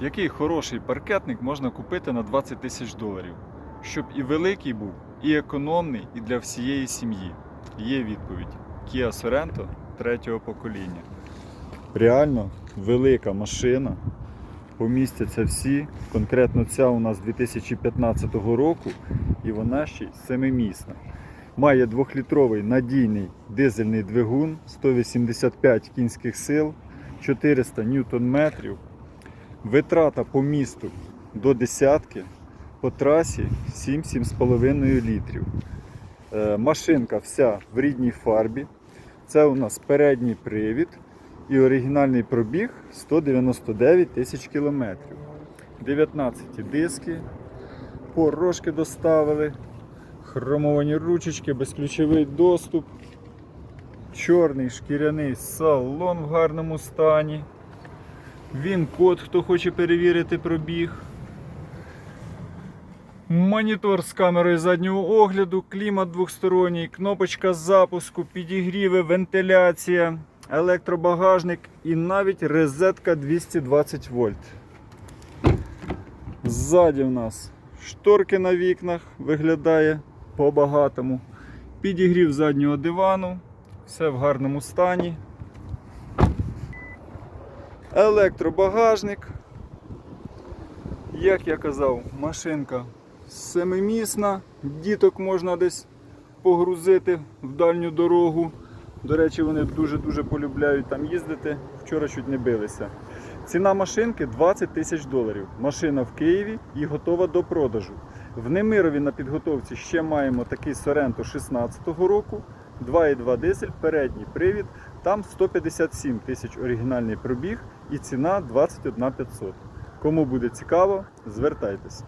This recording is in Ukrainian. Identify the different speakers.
Speaker 1: Який хороший паркетник можна купити на 20 тисяч доларів, щоб і великий був, і економний, і для всієї сім'ї? Є відповідь: Kia Sorento третього покоління. Реально велика машина. Помістяться всі. Конкретно ця у нас 2015 року, і вона ще й семимісна. Має 2-літровий надійний дизельний двигун, 185 кінських сил, 400 ньютон-метрів. Витрата по місту до десятки, по трасі 7-7,5 літрів. Е, Машинка вся в рідній фарбі. Це у нас передній привід і оригінальний пробіг 199 тисяч кілометрів. 19 диски, порошки доставили, хромовані ручечки, безключовий доступ, чорний шкіряний салон в гарному стані. Він код, хто хоче перевірити пробіг. Монітор з камерою заднього огляду, клімат двохсторонній, кнопочка запуску, підігріви, вентиляція, електробагажник і навіть розетка 220 вольт. Ззаді в нас шторки на вікнах виглядає по-багатому. Підігрів заднього дивану, все в гарному стані. Електробагажник. Як я казав, машинка семимісна, діток можна десь погрузити в дальню дорогу. До речі, вони дуже-дуже полюбляють там їздити. Вчора чуть не билися. Ціна машинки 20 тисяч доларів. Машина в Києві і готова до продажу. В Немирові на підготовці ще маємо такий Sorento 16-го року, 2,2 дизель, передній привід. Там 157 тисяч оригінальний пробіг і ціна 21 500. Кому буде цікаво, звертайтесь.